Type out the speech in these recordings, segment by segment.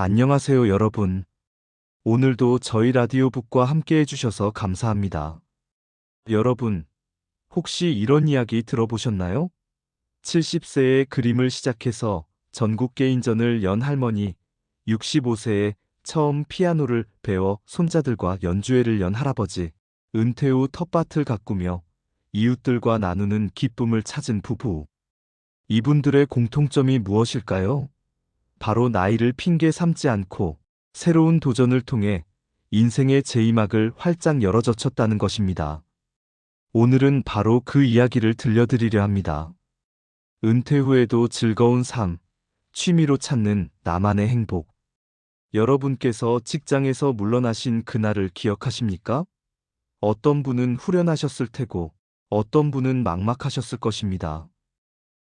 안녕하세요, 여러분. 오늘도 저희 라디오북과 함께 해주셔서 감사합니다. 여러분, 혹시 이런 이야기 들어보셨나요? 70세에 그림을 시작해서 전국 개인전을 연 할머니, 65세에 처음 피아노를 배워 손자들과 연주회를 연 할아버지, 은퇴 후 텃밭을 가꾸며 이웃들과 나누는 기쁨을 찾은 부부. 이분들의 공통점이 무엇일까요? 바로 나이를 핑계 삼지 않고 새로운 도전을 통해 인생의 제2막을 활짝 열어젖혔다는 것입니다. 오늘은 바로 그 이야기를 들려드리려 합니다. 은퇴 후에도 즐거운 삶, 취미로 찾는 나만의 행복. 여러분께서 직장에서 물러나신 그날을 기억하십니까? 어떤 분은 후련하셨을 테고, 어떤 분은 막막하셨을 것입니다.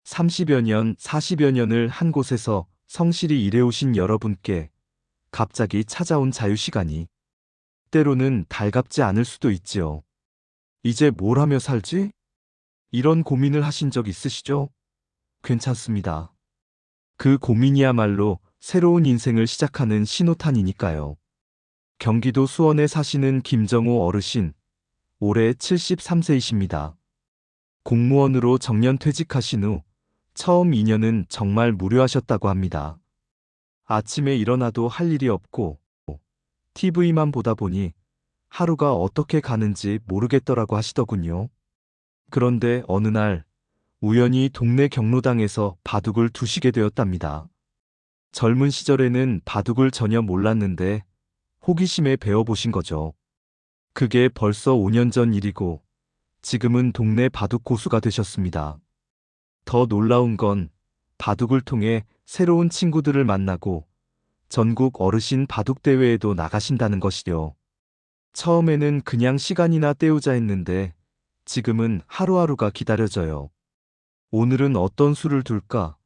30여 년, 40여 년을 한 곳에서 성실히 일해오신 여러분께 갑자기 찾아온 자유시간이 때로는 달갑지 않을 수도 있지요. 이제 뭘 하며 살지? 이런 고민을 하신 적 있으시죠? 괜찮습니다. 그 고민이야말로 새로운 인생을 시작하는 신호탄이니까요. 경기도 수원에 사시는 김정호 어르신, 올해 73세이십니다. 공무원으로 정년 퇴직하신 후 처음 2년은 정말 무료하셨다고 합니다. 아침에 일어나도 할 일이 없고 TV만 보다 보니 하루가 어떻게 가는지 모르겠더라고 하시더군요. 그런데 어느 날 우연히 동네 경로당에서 바둑을 두시게 되었답니다. 젊은 시절에는 바둑을 전혀 몰랐는데 호기심에 배워보신 거죠. 그게 벌써 5년 전 일이고 지금은 동네 바둑 고수가 되셨습니다. 더 놀라운 건 바둑을 통해 새로운 친구들을 만나고 전국 어르신 바둑 대회에도 나가신다는 것이요. 처음에는 그냥 시간이나 때우자 했는데 지금은 하루하루가 기다려져요. 오늘은 어떤 수를 둘까?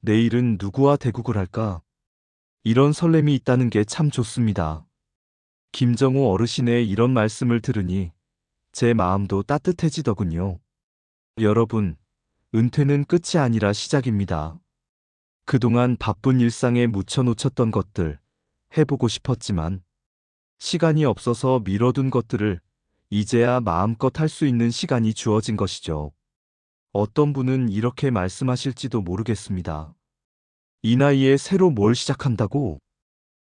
내일은 누구와 대국을 할까? 이런 설렘이 있다는 게 참 좋습니다. 김정호 어르신의 이런 말씀을 들으니 제 마음도 따뜻해지더군요. 여러분, 은퇴는 끝이 아니라 시작입니다. 그동안 바쁜 일상에 묻혀 놓쳤던 것들 해보고 싶었지만 시간이 없어서 미뤄둔 것들을 이제야 마음껏 할 수 있는 시간이 주어진 것이죠. 어떤 분은 이렇게 말씀하실지도 모르겠습니다. 이 나이에 새로 뭘 시작한다고?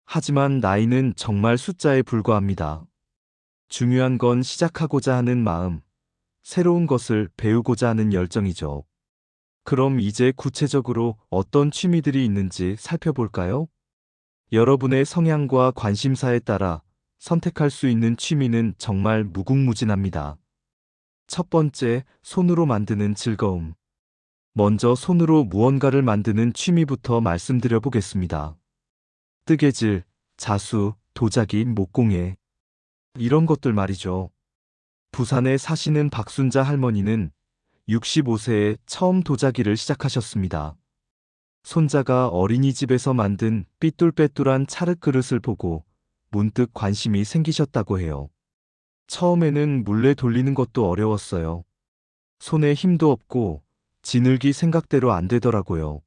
하지만 나이는 정말 숫자에 불과합니다. 중요한 건 시작하고자 하는 마음, 새로운 것을 배우고자 하는 열정이죠. 그럼 이제 구체적으로 어떤 취미들이 있는지 살펴볼까요? 여러분의 성향과 관심사에 따라 선택할 수 있는 취미는 정말 무궁무진합니다. 첫 번째, 손으로 만드는 즐거움. 먼저 손으로 무언가를 만드는 취미부터 말씀드려 보겠습니다. 뜨개질, 자수, 도자기, 목공예. 이런 것들 말이죠. 부산에 사시는 박순자 할머니는 65세에 처음 도자기를 시작하셨습니다. 손자가 어린이집에서 만든 삐뚤빼뚤한 차릇그릇을 보고 문득 관심이 생기셨다고 해요. 처음에는 물레 돌리는 것도 어려웠어요. 손에 힘도 없고 지늘기 생각대로 안 되더라고요.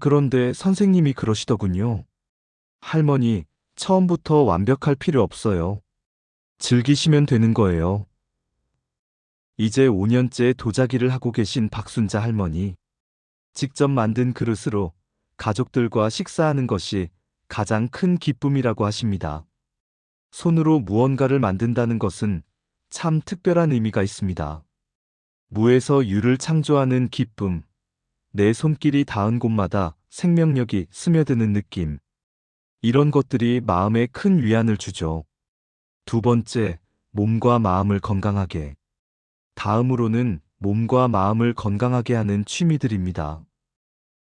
그런데 선생님이 그러시더군요. 할머니, 처음부터 완벽할 필요 없어요. 즐기시면 되는 거예요. 이제 5년째 도자기를 하고 계신 박순자 할머니. 직접 만든 그릇으로 가족들과 식사하는 것이 가장 큰 기쁨이라고 하십니다. 손으로 무언가를 만든다는 것은 참 특별한 의미가 있습니다. 무에서 유를 창조하는 기쁨, 내 손길이 닿은 곳마다 생명력이 스며드는 느낌. 이런 것들이 마음에 큰 위안을 주죠. 두 번째, 몸과 마음을 건강하게. 다음으로는 몸과 마음을 건강하게 하는 취미들입니다.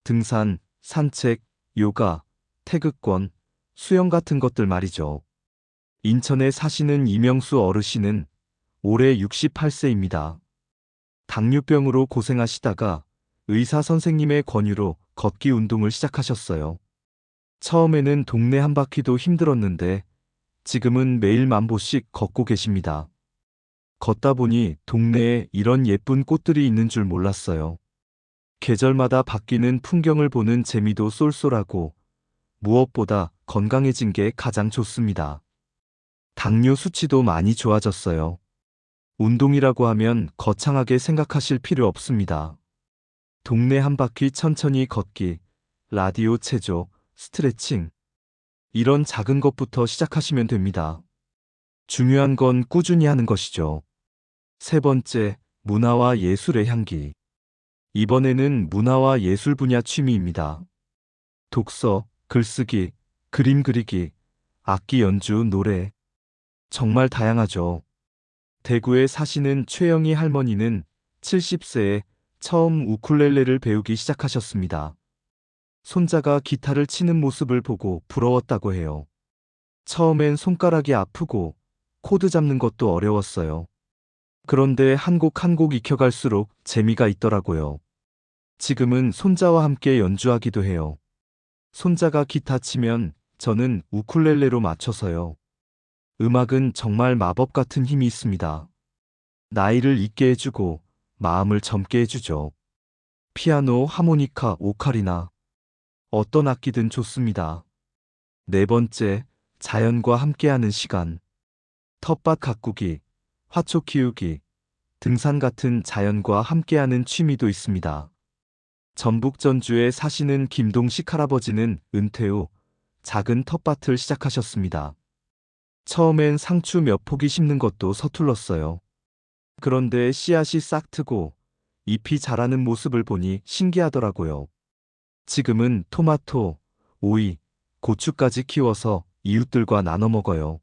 등산, 산책, 요가, 태극권, 수영 같은 것들 말이죠. 인천에 사시는 이명수 어르신은 올해 68세입니다. 당뇨병으로 고생하시다가 의사 선생님의 권유로 걷기 운동을 시작하셨어요. 처음에는 동네 한 바퀴도 힘들었는데 지금은 매일 만 보씩 걷고 계십니다. 걷다 보니 동네에 이런 예쁜 꽃들이 있는 줄 몰랐어요. 계절마다 바뀌는 풍경을 보는 재미도 쏠쏠하고 무엇보다 건강해진 게 가장 좋습니다. 당뇨 수치도 많이 좋아졌어요. 운동이라고 하면 거창하게 생각하실 필요 없습니다. 동네 한 바퀴 천천히 걷기, 라디오 체조, 스트레칭. 이런 작은 것부터 시작하시면 됩니다. 중요한 건 꾸준히 하는 것이죠. 세 번째, 문화와 예술의 향기. 이번에는 문화와 예술 분야 취미입니다. 독서, 글쓰기, 그림 그리기, 악기 연주, 노래. 정말 다양하죠. 대구에 사시는 최영희 할머니는 70세에 처음 우쿨렐레를 배우기 시작하셨습니다. 손자가 기타를 치는 모습을 보고 부러웠다고 해요. 처음엔 손가락이 아프고 코드 잡는 것도 어려웠어요. 그런데 한 곡 한 곡 익혀갈수록 재미가 있더라고요. 지금은 손자와 함께 연주하기도 해요. 손자가 기타 치면 저는 우쿨렐레로 맞춰서요. 음악은 정말 마법 같은 힘이 있습니다. 나이를 잊게 해주고 마음을 젊게 해주죠. 피아노, 하모니카, 오카리나. 어떤 악기든 좋습니다. 네 번째, 자연과 함께하는 시간. 텃밭 가꾸기, 화초 키우기, 등산 같은 자연과 함께하는 취미도 있습니다. 전북 전주에 사시는 김동식 할아버지는 은퇴 후 작은 텃밭을 시작하셨습니다. 처음엔 상추 몇 포기 심는 것도 서툴렀어요. 그런데 씨앗이 싹 트고 잎이 자라는 모습을 보니 신기하더라고요. 지금은 토마토, 오이, 고추까지 키워서 이웃들과 나눠 먹어요.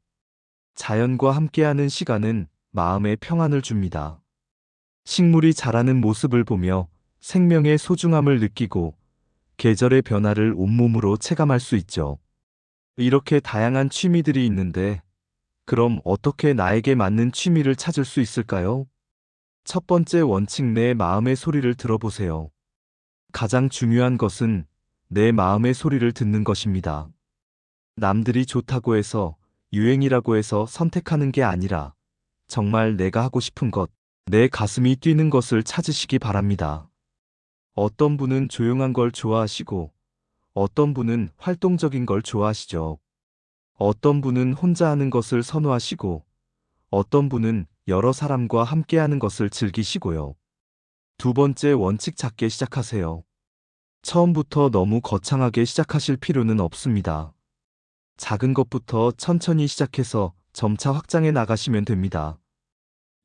자연과 함께하는 시간은 마음에 평안을 줍니다. 식물이 자라는 모습을 보며 생명의 소중함을 느끼고 계절의 변화를 온몸으로 체감할 수 있죠. 이렇게 다양한 취미들이 있는데 그럼 어떻게 나에게 맞는 취미를 찾을 수 있을까요? 첫 번째 원칙 내 마음의 소리를 들어보세요. 가장 중요한 것은 내 마음의 소리를 듣는 것입니다. 남들이 좋다고 해서 유행이라고 해서 선택하는 게 아니라 정말 내가 하고 싶은 것, 내 가슴이 뛰는 것을 찾으시기 바랍니다. 어떤 분은 조용한 걸 좋아하시고 어떤 분은 활동적인 걸 좋아하시죠. 어떤 분은 혼자 하는 것을 선호하시고 어떤 분은 여러 사람과 함께 하는 것을 즐기시고요. 두 번째 원칙 잡게 시작하세요. 처음부터 너무 거창하게 시작하실 필요는 없습니다. 작은 것부터 천천히 시작해서 점차 확장해 나가시면 됩니다.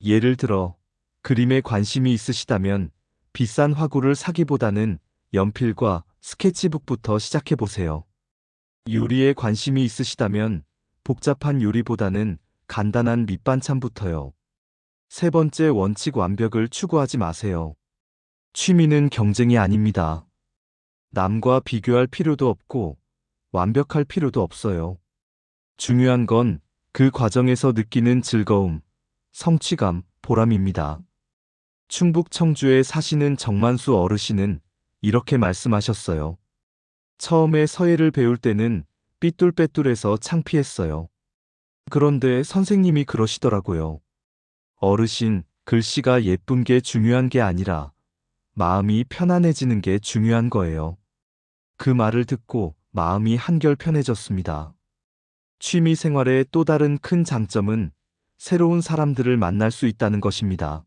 예를 들어, 그림에 관심이 있으시다면 비싼 화구를 사기보다는 연필과 스케치북부터 시작해 보세요. 요리에 관심이 있으시다면 복잡한 요리보다는 간단한 밑반찬부터요. 세 번째 원칙 완벽을 추구하지 마세요. 취미는 경쟁이 아닙니다. 남과 비교할 필요도 없고 완벽할 필요도 없어요. 중요한 건 그 과정에서 느끼는 즐거움, 성취감, 보람입니다. 충북 청주에 사시는 정만수 어르신은 이렇게 말씀하셨어요. 처음에 서예를 배울 때는 삐뚤빼뚤해서 창피했어요. 그런데 선생님이 그러시더라고요. 어르신, 글씨가 예쁜 게 중요한 게 아니라 마음이 편안해지는 게 중요한 거예요. 그 말을 듣고 마음이 한결 편해졌습니다. 취미 생활의 또 다른 큰 장점은 새로운 사람들을 만날 수 있다는 것입니다.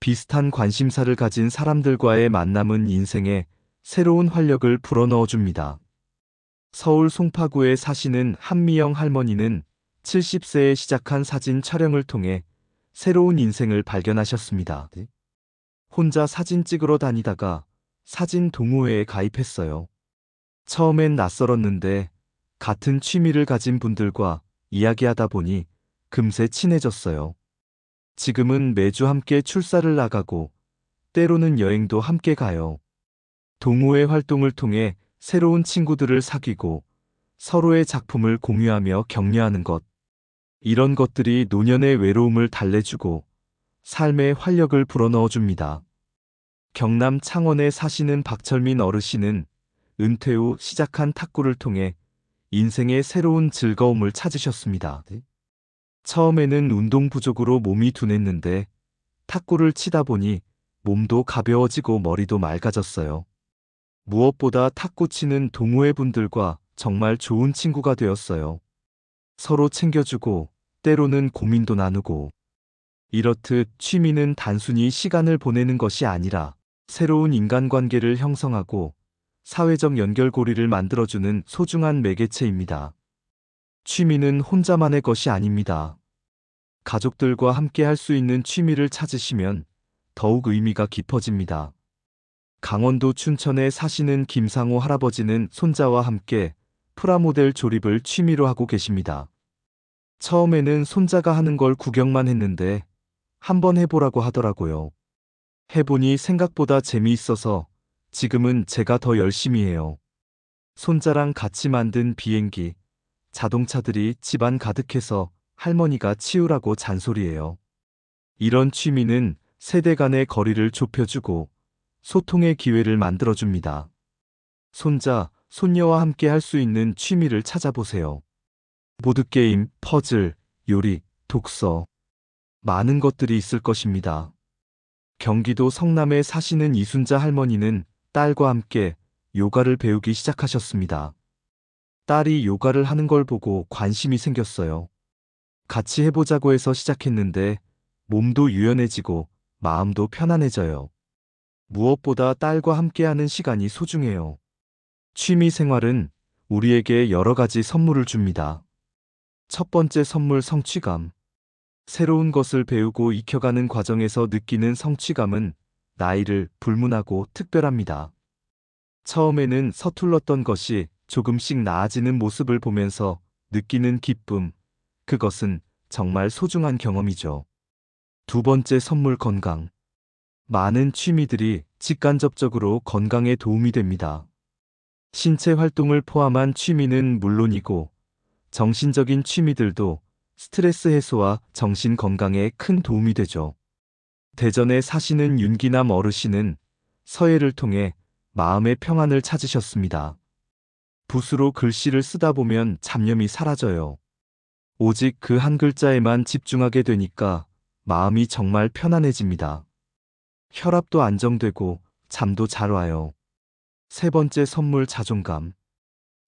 비슷한 관심사를 가진 사람들과의 만남은 인생에 새로운 활력을 불어넣어 줍니다. 서울 송파구에 사시는 한미영 할머니는 70세에 시작한 사진 촬영을 통해 새로운 인생을 발견하셨습니다. 혼자 사진 찍으러 다니다가 사진 동호회에 가입했어요. 처음엔 낯설었는데 같은 취미를 가진 분들과 이야기하다 보니 금세 친해졌어요. 지금은 매주 함께 출사를 나가고 때로는 여행도 함께 가요. 동호회 활동을 통해 새로운 친구들을 사귀고 서로의 작품을 공유하며 격려하는 것. 이런 것들이 노년의 외로움을 달래주고 삶의 활력을 불어넣어 줍니다. 경남 창원에 사시는 박철민 어르신은 은퇴 후 시작한 탁구를 통해 인생의 새로운 즐거움을 찾으셨습니다. 처음에는 운동 부족으로 몸이 둔했는데 탁구를 치다 보니 몸도 가벼워지고 머리도 맑아졌어요. 무엇보다 탁구 치는 동호회 분들과 정말 좋은 친구가 되었어요. 서로 챙겨주고, 때로는 고민도 나누고. 이렇듯 취미는 단순히 시간을 보내는 것이 아니라 새로운 인간관계를 형성하고 사회적 연결고리를 만들어주는 소중한 매개체입니다. 취미는 혼자만의 것이 아닙니다. 가족들과 함께 할 수 있는 취미를 찾으시면 더욱 의미가 깊어집니다. 강원도 춘천에 사시는 김상호 할아버지는 손자와 함께 프라모델 조립을 취미로 하고 계십니다. 처음에는 손자가 하는 걸 구경만 했는데 한번 해보라고 하더라고요. 해보니 생각보다 재미있어서 지금은 제가 더 열심히 해요. 손자랑 같이 만든 비행기, 자동차들이 집안 가득해서 할머니가 치우라고 잔소리해요. 이런 취미는 세대 간의 거리를 좁혀주고 소통의 기회를 만들어줍니다. 손자, 손녀와 함께 할 수 있는 취미를 찾아보세요. 보드게임, 퍼즐, 요리, 독서. 많은 것들이 있을 것입니다. 경기도 성남에 사시는 이순자 할머니는 딸과 함께 요가를 배우기 시작하셨습니다. 딸이 요가를 하는 걸 보고 관심이 생겼어요. 같이 해보자고 해서 시작했는데 몸도 유연해지고 마음도 편안해져요. 무엇보다 딸과 함께하는 시간이 소중해요. 취미 생활은 우리에게 여러 가지 선물을 줍니다. 첫 번째 선물 성취감. 새로운 것을 배우고 익혀가는 과정에서 느끼는 성취감은 나이를 불문하고 특별합니다. 처음에는 서툴렀던 것이 조금씩 나아지는 모습을 보면서 느끼는 기쁨, 그것은 정말 소중한 경험이죠. 두 번째 선물 건강. 많은 취미들이 직간접적으로 건강에 도움이 됩니다. 신체 활동을 포함한 취미는 물론이고 정신적인 취미들도 스트레스 해소와 정신 건강에 큰 도움이 되죠. 대전에 사시는 윤기남 어르신은 서예를 통해 마음의 평안을 찾으셨습니다. 붓으로 글씨를 쓰다 보면 잡념이 사라져요. 오직 그 한 글자에만 집중하게 되니까 마음이 정말 편안해집니다. 혈압도 안정되고 잠도 잘 와요. 세 번째 선물 자존감.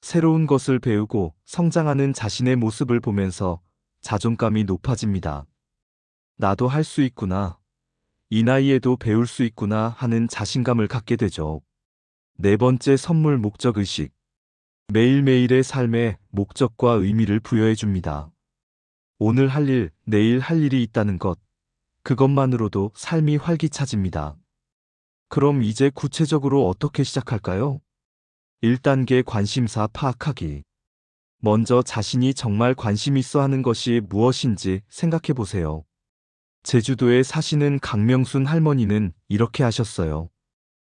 새로운 것을 배우고 성장하는 자신의 모습을 보면서 자존감이 높아집니다. 나도 할 수 있구나. 이 나이에도 배울 수 있구나 하는 자신감을 갖게 되죠. 네 번째 선물 목적 의식. 매일매일의 삶에 목적과 의미를 부여해 줍니다. 오늘 할 일, 내일 할 일이 있다는 것. 그것만으로도 삶이 활기차집니다. 그럼 이제 구체적으로 어떻게 시작할까요? 1단계 관심사 파악하기. 먼저 자신이 정말 관심 있어 하는 것이 무엇인지 생각해 보세요. 제주도에 사시는 강명순 할머니는 이렇게 하셨어요.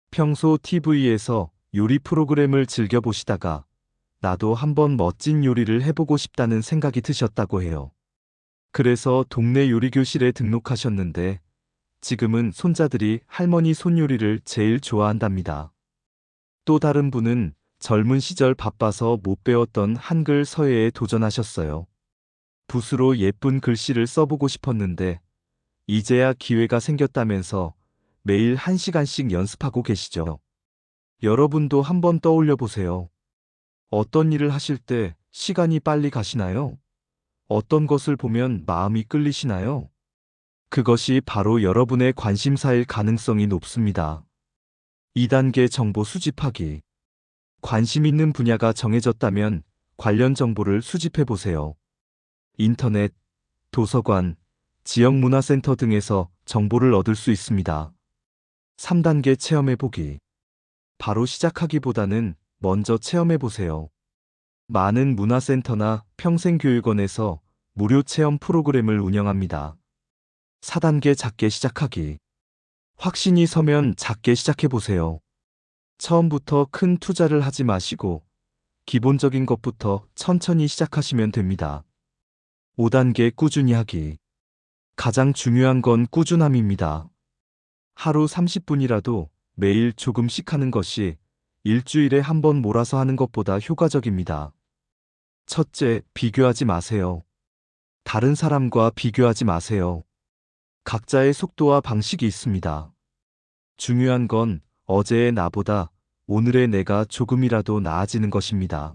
평소 TV에서 요리 프로그램을 즐겨보시다가 나도 한번 멋진 요리를 해보고 싶다는 생각이 드셨다고 해요. 그래서 동네 요리교실에 등록하셨는데 지금은 손자들이 할머니 손요리를 제일 좋아한답니다. 또 다른 분은 젊은 시절 바빠서 못 배웠던 한글 서예에 도전하셨어요. 붓으로 예쁜 글씨를 써보고 싶었는데 이제야 기회가 생겼다면서 매일 한 시간씩 연습하고 계시죠. 여러분도 한번 떠올려 보세요. 어떤 일을 하실 때 시간이 빨리 가시나요? 어떤 것을 보면 마음이 끌리시나요? 그것이 바로 여러분의 관심사일 가능성이 높습니다. 2단계 정보 수집하기. 관심 있는 분야가 정해졌다면 관련 정보를 수집해 보세요. 인터넷, 도서관, 지역문화센터 등에서 정보를 얻을 수 있습니다. 3단계 체험해 보기. 바로 시작하기보다는 먼저 체험해 보세요. 많은 문화센터나 평생교육원에서 무료 체험 프로그램을 운영합니다. 4단계 작게 시작하기. 확신이 서면 작게 시작해 보세요. 처음부터 큰 투자를 하지 마시고 기본적인 것부터 천천히 시작하시면 됩니다. 5단계 꾸준히 하기. 가장 중요한 건 꾸준함입니다. 하루 30분이라도 매일 조금씩 하는 것이 일주일에 한 번 몰아서 하는 것보다 효과적입니다. 첫째, 비교하지 마세요. 다른 사람과 비교하지 마세요. 각자의 속도와 방식이 있습니다. 중요한 건 어제의 나보다 오늘의 내가 조금이라도 나아지는 것입니다.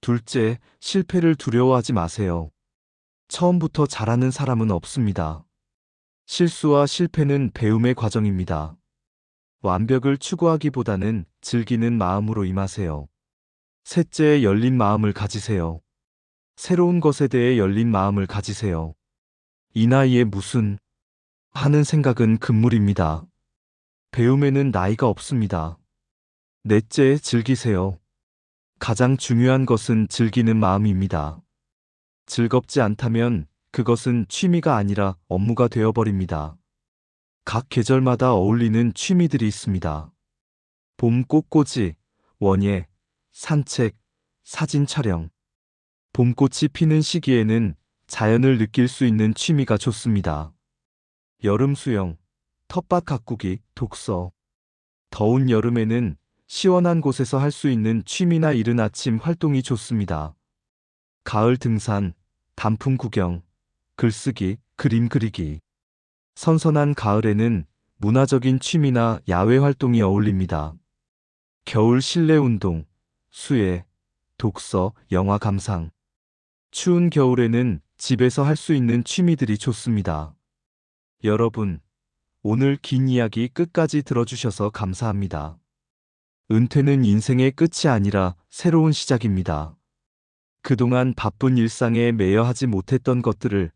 둘째, 실패를 두려워하지 마세요. 처음부터 잘하는 사람은 없습니다. 실수와 실패는 배움의 과정입니다. 완벽을 추구하기보다는 즐기는 마음으로 임하세요. 셋째, 열린 마음을 가지세요. 새로운 것에 대해 열린 마음을 가지세요. 이 나이에 무슨 하는 생각은 금물입니다. 배움에는 나이가 없습니다. 넷째, 즐기세요. 가장 중요한 것은 즐기는 마음입니다. 즐겁지 않다면 그것은 취미가 아니라 업무가 되어버립니다. 각 계절마다 어울리는 취미들이 있습니다. 봄 꽃꽂이, 원예, 산책, 사진 촬영. 봄꽃이 피는 시기에는 자연을 느낄 수 있는 취미가 좋습니다. 여름 수영, 텃밭 가꾸기, 독서. 더운 여름에는 시원한 곳에서 할 수 있는 취미나 이른 아침 활동이 좋습니다. 가을 등산, 단풍 구경, 글쓰기, 그림 그리기. 선선한 가을에는 문화적인 취미나 야외 활동이 어울립니다. 겨울 실내 운동, 수혜, 독서, 영화 감상. 추운 겨울에는 집에서 할 수 있는 취미들이 좋습니다. 여러분, 오늘 긴 이야기 끝까지 들어주셔서 감사합니다. 은퇴는 인생의 끝이 아니라 새로운 시작입니다. 그동안 바쁜 일상에 매여 하지 못했던 것들을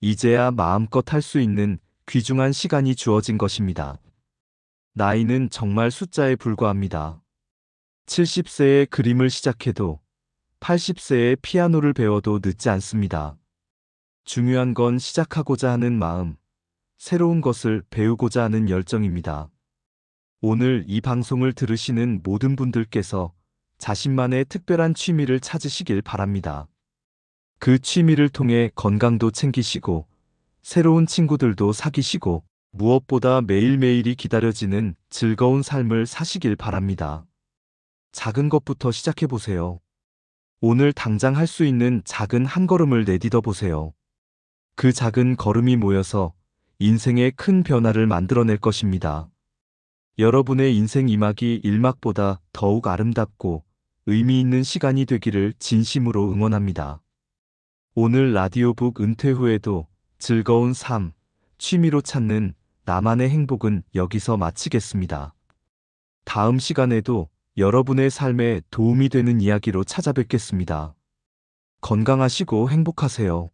이제야 마음껏 할 수 있는 귀중한 시간이 주어진 것입니다. 나이는 정말 숫자에 불과합니다. 70세에 그림을 시작해도 80세에 피아노를 배워도 늦지 않습니다. 중요한 건 시작하고자 하는 마음, 새로운 것을 배우고자 하는 열정입니다. 오늘 이 방송을 들으시는 모든 분들께서 자신만의 특별한 취미를 찾으시길 바랍니다. 그 취미를 통해 건강도 챙기시고, 새로운 친구들도 사귀시고, 무엇보다 매일매일이 기다려지는 즐거운 삶을 사시길 바랍니다. 작은 것부터 시작해보세요. 오늘 당장 할 수 있는 작은 한 걸음을 내딛어 보세요. 그 작은 걸음이 모여서 인생의 큰 변화를 만들어낼 것입니다. 여러분의 인생 이막이 일막보다 더욱 아름답고 의미 있는 시간이 되기를 진심으로 응원합니다. 오늘 라디오북 은퇴 후에도 즐거운 삶, 취미로 찾는 나만의 행복은 여기서 마치겠습니다. 다음 시간에도 여러분의 삶에 도움이 되는 이야기로 찾아뵙겠습니다. 건강하시고 행복하세요.